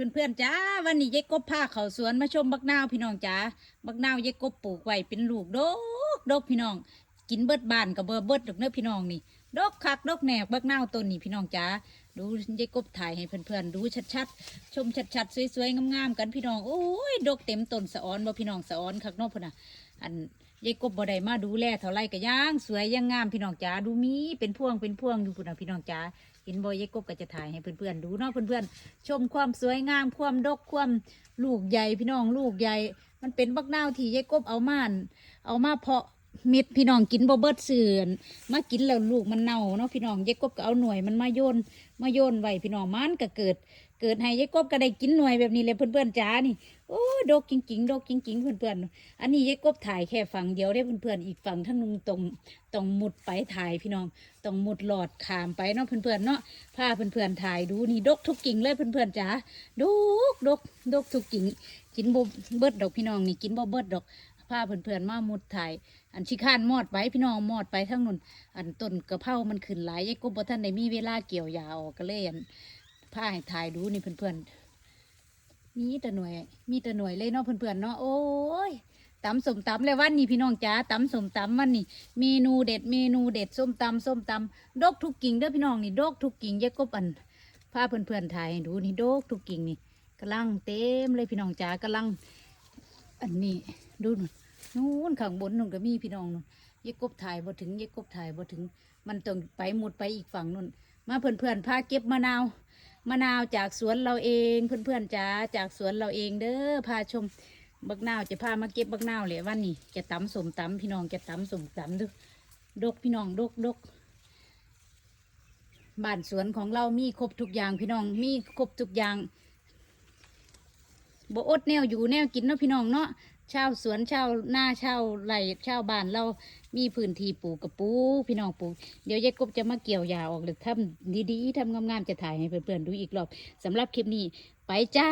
เพื่อนๆจ้าวันนี้ยายกบพาเขาสวนมาชมบักนาวพี่น้องจ้าบักนาวยายกบปลูกไว้เป็นลูกดกดกพี่น้อง กินเบิดบานกับเบอร์เบิดดอกเนื้อพี่น้องนี่ดกคักดกแหนกบักนาวต้นนี้พี่น้องจ้าดูยายกบถ่ายให้เพื่อนๆดูชัดๆชมชัดๆสวยๆงามๆกันพี่น้องโอ้ยดกเต็มต้นสะออนบ่พี่น้องสะออนคักนอกพุ่นน่ะอัน ยายกบบ่ได้มาดูแลเท่าไรก็ย่างสวยยังงามพี่น้องจ๋าดูมีเป็นพวงเป็นพวงอยู่พุ่นน่ะพี่น้องจ๋าเห็นบอยยายกบก็จะถ่ายให้เพื่อนๆดูเนาะเพื่อนๆชมความสวยงามความดกความลูกใหญ่พี่น้องลูกใหญ่ มันเป็นบักนาวที่ยายกบเอามานเอามาเพาะ เม็ดพี่น้องกินบ่เบิดเสื่อนมากินแล้วลูกมันเน่าเนาะพี่น้องยายกบก็เอาหน่วยมันมาโยนมาโยนไว้พี่น้องมันก็เกิด เกิดให้ยายกบก็ได้กินหน่วยแบบนี้เลยเพื่อนๆจ้านี่โอ้ดกจริงๆดกจริงๆเพื่อนๆอันนี้ยายกบถ่ายแค่ฝั่งเดียวได้เพื่อนๆอีกฝั่งทั้งนุงตรงตรงมุดไปถ่ายพี่น้องต้องมุดหลอดขามไปเนาะเพื่อนๆเนาะพาเพื่อนๆถ่ายดูนี่ดกทุกกิ่งเลยเพื่อนๆจ๋าดกดกดกทุกกิ่งกินบ่เบิดดอกพี่น้องนี่กินบ่เบิดดอก พาเพื่อนๆมามุดถ่าย อันชิคานมอดไปพี่น้องมอดไปทั้งนู้นอันต้นกระเพรามันขึ้นหลายยายกบบ่ท่านได้มีเวลาเกี่ยวยาออกก็เลยอันพาให้ถ่ายดูนี่เพื่อนๆมีแต่หน่วย มีแต่หน่วยเลยเนาะเพื่อนๆเนาะโอ้ยตำสมตำเลยวันนี้พี่น้องจ๋าตำสมตำวันนี้เมนูเด็ดเมนูเด็ดส้มตำส้มตำดกทุกกิ่งเด้อพี่น้องนี่ดกทุกกิ่งยายกบอันพาเพื่อนๆถ่ายให้ดูนี่ดกทุกกิ่งนี่กำลังเต็มเลยพี่น้องจ๋ากำลังอันนี้ ดูนู่นนู่นข้างบนนู่นก็มีพี่น้องนู่นยายกบถ่ายบ่ถึงยายกบถ่ายบ่ถึง มันต้องไปหมดไปอีกฝั่งนู่น มาเพื่อนๆพาเก็บมะนาวมะนาวจากสวนเราเองเพื่อนๆจ๋าจากสวนเราเองเด้อพาชมบักนาวจะพามาเก็บบักนาวเลยวันนี้จะตำสมตำพี่น้องจะตำสมตำเดูดกพี่น้องดกดกบ้านสวนของเรามีครบทุกอย่างพี่น้องมีครบทุกอย่างบ่อดแนวอยู่แนวกินเนาะพี่น้องเนาะ ช่าสวนเช่าหน้าเช่าไร่ชาบ้านเรามีพื้นที่ปลูกกระปูพี่น้องปลูกเดี๋ยวยายกบจะมาเกี่ยวยาออกหรือทำดีๆทำงามๆจะถ่ายให้เพื่อนๆดูอีกรอบสำหรับคลิปนี้ไปจ้า